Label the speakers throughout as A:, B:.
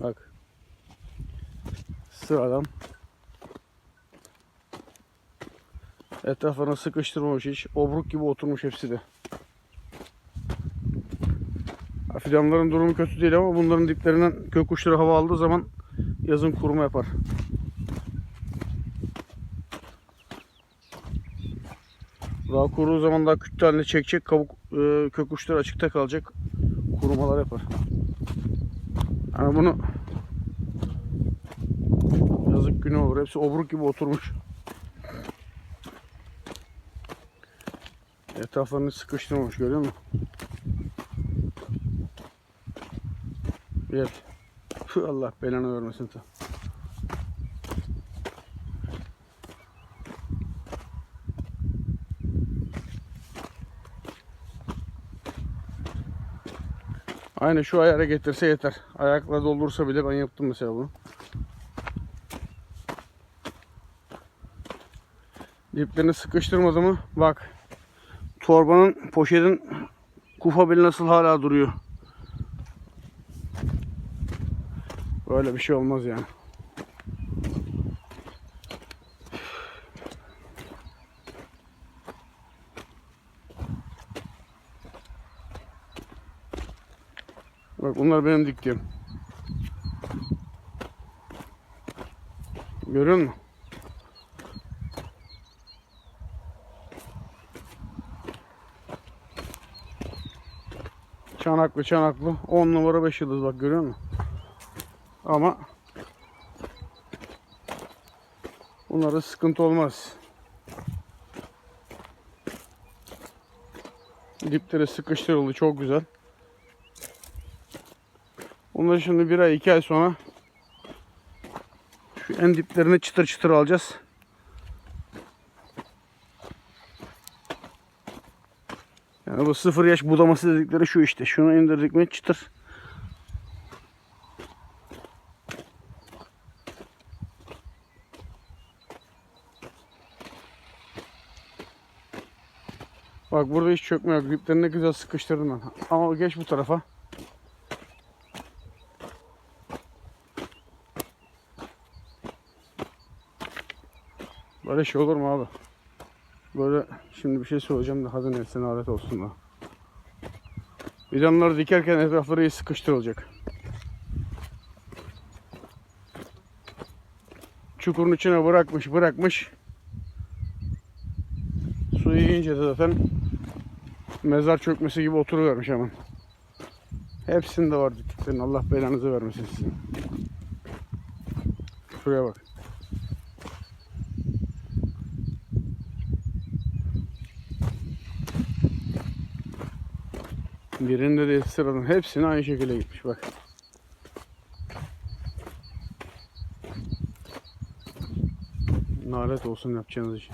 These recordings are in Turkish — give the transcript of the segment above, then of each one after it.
A: Bak. Sıradan. Etrafına sıkıştırmamış hiç. Obruk gibi oturmuş hepsi de. Fidanların durumu kötü değil ama bunların diplerinden kök uçları hava aldığı zaman yazın kuruma yapar. Daha kuruduğu zaman daha kütle haline çekecek. Kabuk e, kök uçları açıkta kalacak. Kurumalar yapar. Yani bunu yazık günü olur. Hepsi obruk gibi oturmuş. Etraflarını sıkıştırmamış görüyor musun? Tüh, Allah belanı vermesin. Aynen şu ayara getirse yeter. Ayakla doldursa bile ben yaptım mesela bunu. Diplerini sıkıştırmadı mı? Bak. Torbanın, poşetin kufa beli nasıl hala duruyor. Böyle bir şey olmaz yani. Bak bunlar benim diktiğim. Görüyor musun? Çanaklı çanaklı 10 numara 5 yıldız bak görüyor musun? Ama bunlarda sıkıntı olmaz. Dipleri sıkıştırıldı çok güzel. Bunları şimdi bir ay iki ay sonra şu en diplerini çıtır çıtır alacağız. Yani bu sıfır yaş budaması dedikleri şu işte. Şunu indirdik mi çıtır. Bak burada hiç çökme yok. Diplerini ne güzel sıkıştırdım ben. Ama geç bu tarafa. Böyle şey olur mu abi? Böyle şimdi bir şey söyleyeceğim de hadi neyse alet olsun da. Fidanları dikerken etrafları iyi sıkıştırılacak. Çukurun içine bırakmış bırakmış. Suyu yiyince de zaten mezar çökmesi gibi oturuvermiş hemen. Hepsinde var diktiklerin. Allah belanızı vermesin sizin. Şuraya bak. Birinde de sıradan hepsine aynı şekilde gitmiş bak. Nalet olsun yapacağınız iş.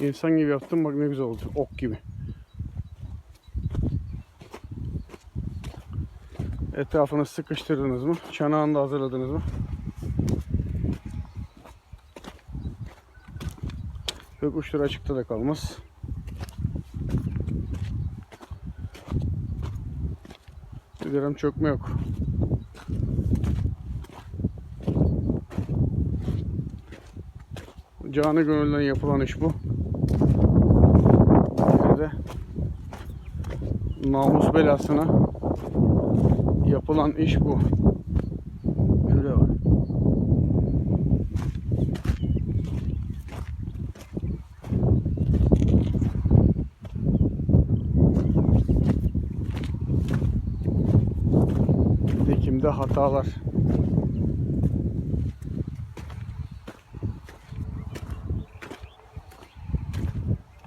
A: İnsan gibi yaptım bak ne güzel oldu. Ok gibi. Etrafını sıkıştırdınız mı? Çanağını da hazırladınız mı? Uçları açıkta da kalmaz. Bir gram çökme yok. Canı gönülden yapılan iş bu. De namus belasına yapılan iş bu. Şuraya bak. Dikimde hatalar.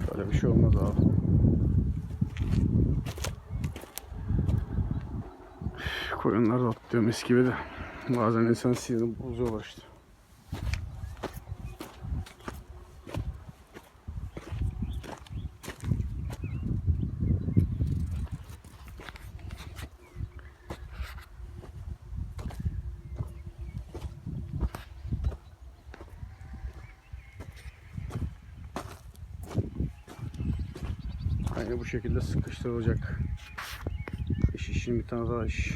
A: Böyle bir şey olmaz abi. Koyunlar da atlıyor mis de. Bazen insan sinirini bozuyorlar işte. Aynı bu şekilde sıkıştırılacak. İş işin bir tane daha iş.